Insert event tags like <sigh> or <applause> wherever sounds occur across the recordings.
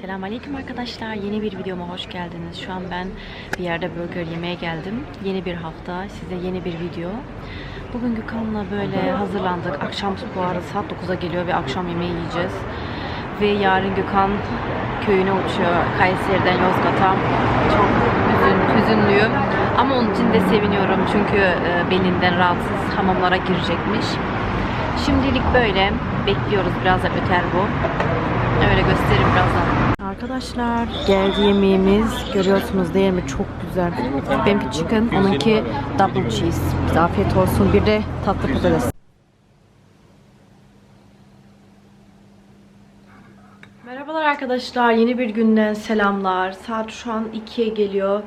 Selamünaleyküm arkadaşlar. Yeni bir videoma hoş geldiniz. Şu an ben bir yerde burger yemeye geldim. Yeni bir hafta, size yeni bir video. Bugün Gökhan'la böyle hazırlandık. Akşam bu arada saat 9'a geliyor ve akşam yemeği yiyeceğiz. Ve yarın Gökhan köyüne uçuyor. Kayseri'den Yozgat'a. Çok hüzün, hüzünlüyüm. Ama onun için de seviniyorum. Çünkü e, belinden rahatsız hamamlara girecekmiş. Şimdilik böyle. Bekliyoruz. Birazdan öter bu. Öyle gösteririm birazdan. Arkadaşlar geldi yemeğimiz. Görüyorsunuz değil mi? Çok güzel. Benimki chicken, onunki double cheese. Afiyet olsun. Bir de tatlı patates. Merhabalar arkadaşlar. Yeni bir günden selamlar. Saat şu an 2'ye geliyor.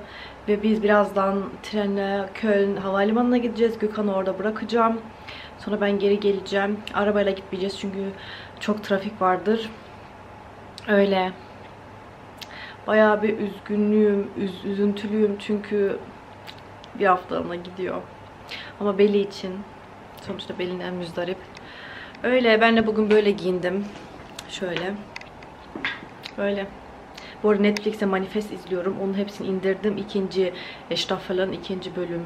Ve biz birazdan trenle Köln havalimanına gideceğiz. Gökhan'ı orada bırakacağım. Sonra ben geri geleceğim. Arabayla gitmeyeceğiz çünkü çok trafik vardır. Öyle. Bayağı bir üzgünlüğüm, üz- üzüntülüyüm çünkü bir haftalığına gidiyor. Ama Beli için. Sonuçta Beli'nden müzdarip. Öyle. Ben de bugün böyle giyindim. Şöyle. Böyle. Bu arada Netflix'te Manifest izliyorum. Onun hepsini indirdim. İkinci e, Staffel'ın ikinci bölüm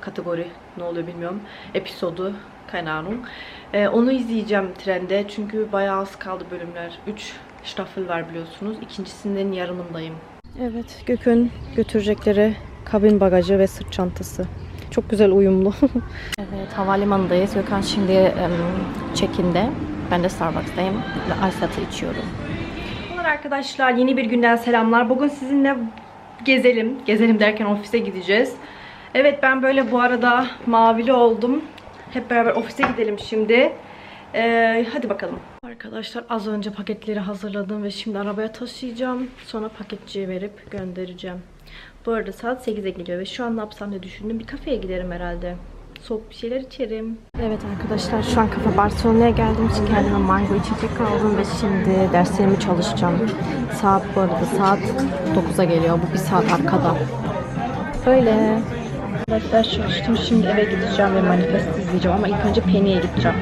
kategori ne oluyor bilmiyorum. Episodu Ahnung. Ee, onu izleyeceğim trende. Çünkü bayağı az kaldı bölümler. 3 Staffel var biliyorsunuz. İkincisinden yarımındayım. Evet, Gök'ün götürecekleri kabin bagajı ve sırt çantası. Çok güzel uyumlu. <laughs> evet, havalimanındayız. Gökhan şimdi em, check-in'de. Ben de Starbucks'tayım ve ice içiyorum. Merhabalar arkadaşlar. Yeni bir günden selamlar. Bugün sizinle gezelim. Gezelim derken ofise gideceğiz. Evet ben böyle bu arada mavili oldum. Hep beraber ofise gidelim şimdi. Ee, hadi bakalım. Arkadaşlar az önce paketleri hazırladım ve şimdi arabaya taşıyacağım. Sonra paketçiye verip göndereceğim. Bu arada saat 8'e geliyor ve şu an ne yapsam diye düşündüm. Bir kafeye giderim herhalde. Soğuk bir şeyler içerim. Evet arkadaşlar şu an kafe Barcelona'ya geldim için kendime mango içecek aldım ve şimdi derslerimi çalışacağım. Saat bu arada saat 9'a geliyor. Bu bir saat arkada. Öyle. Ders çalıştım. Şimdi eve gideceğim ve manifest izleyeceğim ama ilk önce Penny'e gideceğim.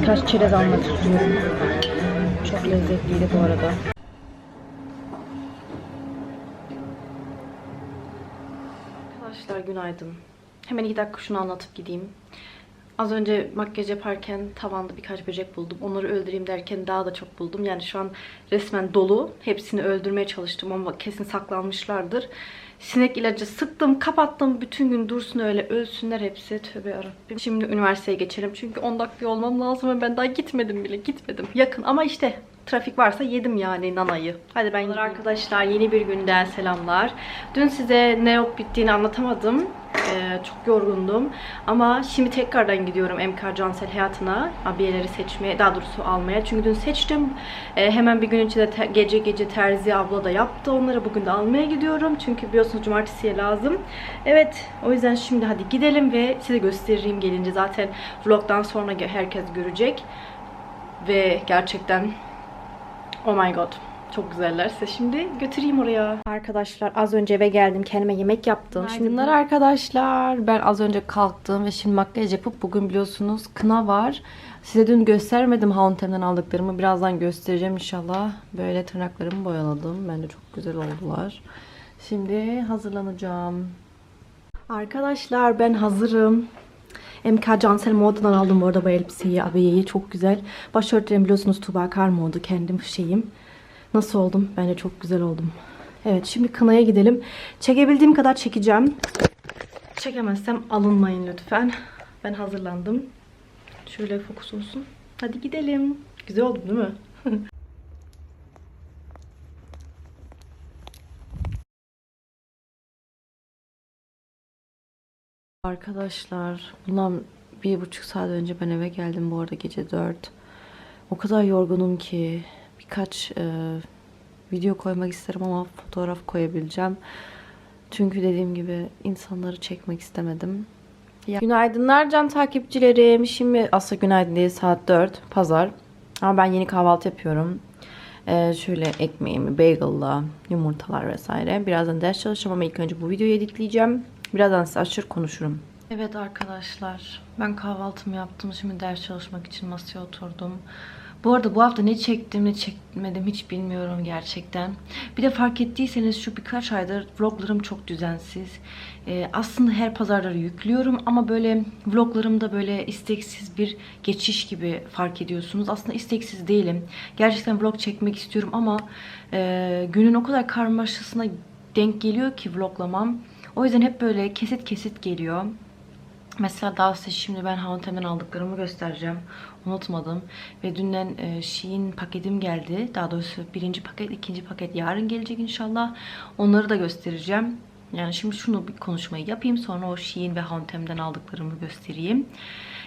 Birkaç çerez almak istiyorum. Çok lezzetliydi bu arada. Arkadaşlar günaydın. Hemen iki dakika şunu anlatıp gideyim. Az önce makyaj yaparken tavanda birkaç böcek buldum. Onları öldüreyim derken daha da çok buldum. Yani şu an resmen dolu. Hepsini öldürmeye çalıştım ama kesin saklanmışlardır. Sinek ilacı sıktım, kapattım. Bütün gün dursun öyle ölsünler hepsi. Tövbe yarabbim. Şimdi üniversiteye geçelim. Çünkü 10 dakika olmam lazım ve ben daha gitmedim bile. Gitmedim. Yakın ama işte trafik varsa yedim yani nanayı. Hadi ben. Arkadaşlar yeni bir günden selamlar. Dün size ne olup bittiğini anlatamadım. Ee, çok yorgundum. Ama şimdi tekrardan gidiyorum MK Cansel hayatına. Abiyeleri seçmeye, daha doğrusu almaya. Çünkü dün seçtim. Ee, hemen bir gün içinde te- gece gece Terzi abla da yaptı. Onları bugün de almaya gidiyorum. Çünkü biliyorsunuz cumartesiye lazım. Evet o yüzden şimdi hadi gidelim ve size göstereyim gelince. Zaten vlogdan sonra herkes görecek. Ve gerçekten Oh my god. Çok güzeller. Size şimdi götüreyim oraya. Arkadaşlar az önce eve geldim. Kendime yemek yaptım. Şimdi bunlar arkadaşlar. Ben az önce kalktım ve şimdi makyaj yapıp bugün biliyorsunuz kına var. Size dün göstermedim Hauntem'den aldıklarımı. Birazdan göstereceğim inşallah. Böyle tırnaklarımı boyaladım. Bence çok güzel oldular. Şimdi hazırlanacağım. Arkadaşlar ben hazırım. MK Cansel Moda'dan aldım bu arada bu elbiseyi, abiyeyi. Çok güzel. Başörtülerim biliyorsunuz Tuba Kar modu. Kendim şeyim. Nasıl oldum? Bence çok güzel oldum. Evet şimdi kınaya gidelim. Çekebildiğim kadar çekeceğim. Çekemezsem alınmayın lütfen. Ben hazırlandım. Şöyle fokus olsun. Hadi gidelim. Güzel oldu değil mi? <laughs> Arkadaşlar bundan bir buçuk saat önce ben eve geldim bu arada gece dört. O kadar yorgunum ki birkaç e, video koymak isterim ama fotoğraf koyabileceğim. Çünkü dediğim gibi insanları çekmek istemedim. Ya- Günaydınlar can takipçilerim. Şimdi aslında günaydın değil saat 4 pazar. Ama ben yeni kahvaltı yapıyorum. Ee, şöyle ekmeğimi, bagel'la, yumurtalar vesaire. Birazdan ders çalışacağım ama ilk önce bu videoyu editleyeceğim. Birazdan size açır konuşurum. Evet arkadaşlar ben kahvaltımı yaptım. Şimdi ders çalışmak için masaya oturdum. Bu arada bu hafta ne çektim ne çekmedim hiç bilmiyorum gerçekten. Bir de fark ettiyseniz şu birkaç aydır vloglarım çok düzensiz. Ee, aslında her pazarları yüklüyorum ama böyle vloglarımda böyle isteksiz bir geçiş gibi fark ediyorsunuz. Aslında isteksiz değilim. Gerçekten vlog çekmek istiyorum ama e, günün o kadar karmaşasına denk geliyor ki vloglamam. O yüzden hep böyle kesit kesit geliyor. Mesela daha size şimdi ben H&M'den aldıklarımı göstereceğim. Unutmadım. Ve dünden e, Shein paketim geldi. Daha doğrusu birinci paket, ikinci paket yarın gelecek inşallah. Onları da göstereceğim. Yani şimdi şunu bir konuşmayı yapayım. Sonra o Shein ve H&M'den aldıklarımı göstereyim.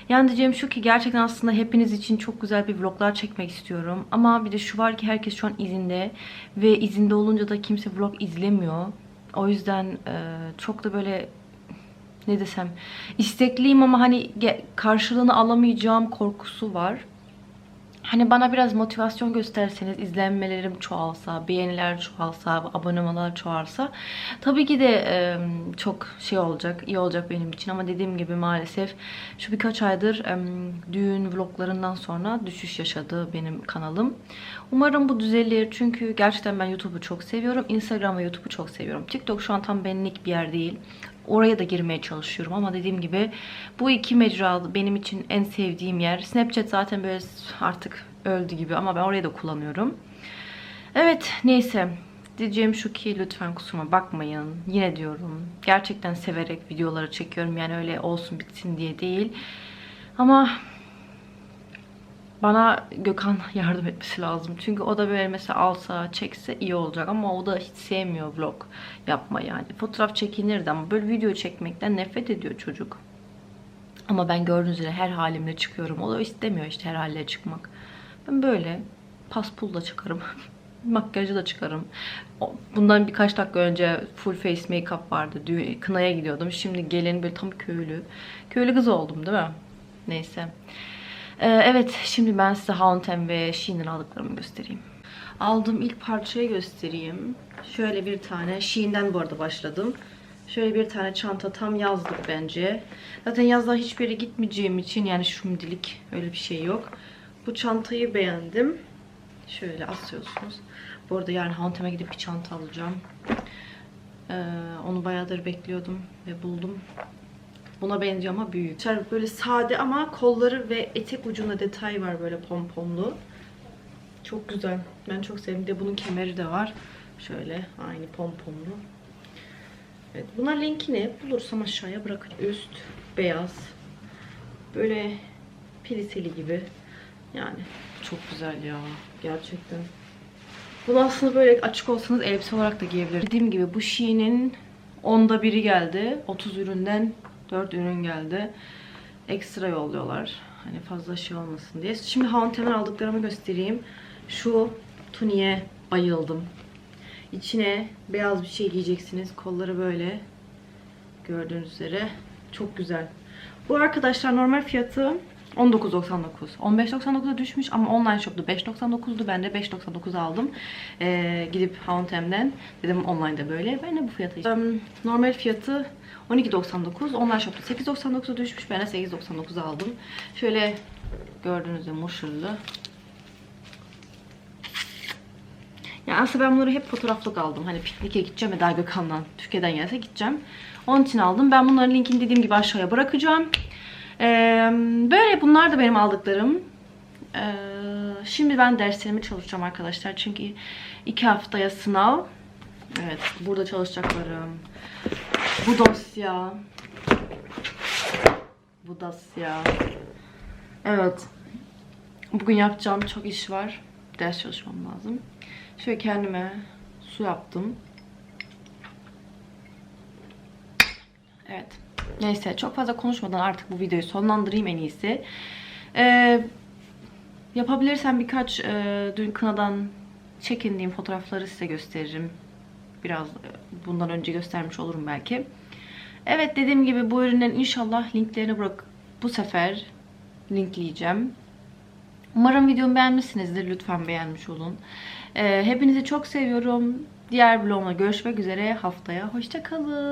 Yani diyeceğim şu ki gerçekten aslında hepiniz için çok güzel bir vloglar çekmek istiyorum. Ama bir de şu var ki herkes şu an izinde. Ve izinde olunca da kimse vlog izlemiyor. O yüzden e, çok da böyle ne desem istekliyim ama hani karşılığını alamayacağım korkusu var. Hani bana biraz motivasyon gösterseniz, izlenmelerim çoğalsa, beğeniler çoğalsa, abonemalar çoğalsa tabii ki de e, çok şey olacak, iyi olacak benim için ama dediğim gibi maalesef şu birkaç aydır e, düğün vloglarından sonra düşüş yaşadı benim kanalım. Umarım bu düzelir çünkü gerçekten ben YouTube'u çok seviyorum. Instagram ve YouTube'u çok seviyorum. TikTok şu an tam benlik bir yer değil. Oraya da girmeye çalışıyorum ama dediğim gibi bu iki mecra benim için en sevdiğim yer. Snapchat zaten böyle artık öldü gibi ama ben orayı da kullanıyorum. Evet neyse diyeceğim şu ki lütfen kusuruma bakmayın. Yine diyorum gerçekten severek videoları çekiyorum yani öyle olsun bitsin diye değil. Ama bana Gökhan <laughs> yardım etmesi lazım. Çünkü o da böyle mesela alsa, çekse iyi olacak ama o da hiç sevmiyor vlog yapma yani. Fotoğraf çekinirdi ama böyle video çekmekten nefret ediyor çocuk. Ama ben gördüğünüz üzere her halimle çıkıyorum. O da istemiyor işte her halle çıkmak. Ben böyle paspulla çıkarım. <laughs> Makyajı da çıkarım. Bundan birkaç dakika önce full face make-up vardı. Kınaya gidiyordum. Şimdi gelin böyle tam köylü. Köylü kız oldum değil mi? Neyse. Ee, evet şimdi ben size H&M ve Shein'den aldıklarımı göstereyim. Aldığım ilk parçayı göstereyim. Şöyle bir tane Shein'den bu arada başladım. Şöyle bir tane çanta tam yazlık bence. Zaten yazdan hiçbir yere gitmeyeceğim için yani şimdilik öyle bir şey yok. Bu çantayı beğendim. Şöyle asıyorsunuz. Bu arada yarın H&M'e gidip bir çanta alacağım. Ee, onu bayağıdır bekliyordum ve buldum. Buna benziyor ama büyük. Şöyle böyle sade ama kolları ve etek ucunda detay var böyle pomponlu. Çok güzel. Ben çok sevdim. De bunun kemeri de var. Şöyle aynı pomponlu. Evet. Buna linkini bulursam aşağıya bırakacağım. Üst beyaz. Böyle piliseli gibi. Yani çok güzel ya. Gerçekten. Bunu aslında böyle açık olsanız elbise olarak da giyebilirsiniz. Dediğim gibi bu Shein'in onda biri geldi. 30 üründen 4 ürün geldi. Ekstra yolluyorlar. Hani fazla şey olmasın diye. Şimdi H&M'den aldıklarımı göstereyim. Şu tuniğe bayıldım. İçine beyaz bir şey giyeceksiniz. Kolları böyle. Gördüğünüz üzere. Çok güzel. Bu arkadaşlar normal fiyatı 19.99. 15.99'a düşmüş ama online shop'ta 5.99'du. Ben de 5.99 aldım. Ee, gidip H&M'den dedim online'da böyle. Ben de bu fiyata işte. Normal fiyatı 12.99. Online shop'ta 8.99'a düşmüş. Ben de 8.99 aldım. Şöyle gördüğünüz gibi muşurlu. Ya aslında ben bunları hep fotoğraflık aldım. Hani pikniğe gideceğim ve daha Gökhan'dan, Türkiye'den gelse gideceğim. Onun için aldım. Ben bunların linkini dediğim gibi aşağıya bırakacağım. Ee, böyle bunlar da benim aldıklarım. Ee, şimdi ben derslerimi çalışacağım arkadaşlar. Çünkü iki haftaya sınav. Evet, burada çalışacaklarım. Bu dosya. Bu dosya. Evet. Bugün yapacağım çok iş var. Ders çalışmam lazım. Şöyle kendime su yaptım. Evet. Neyse çok fazla konuşmadan artık bu videoyu sonlandırayım en iyisi. Ee, yapabilirsem birkaç e, dün kınadan çekindiğim fotoğrafları size gösteririm. Biraz e, bundan önce göstermiş olurum belki. Evet dediğim gibi bu ürünlerin inşallah linklerini bırak bu sefer linkleyeceğim. Umarım videomu beğenmişsinizdir. Lütfen beğenmiş olun. Ee, hepinizi çok seviyorum. Diğer vlogumla görüşmek üzere haftaya. Hoşçakalın.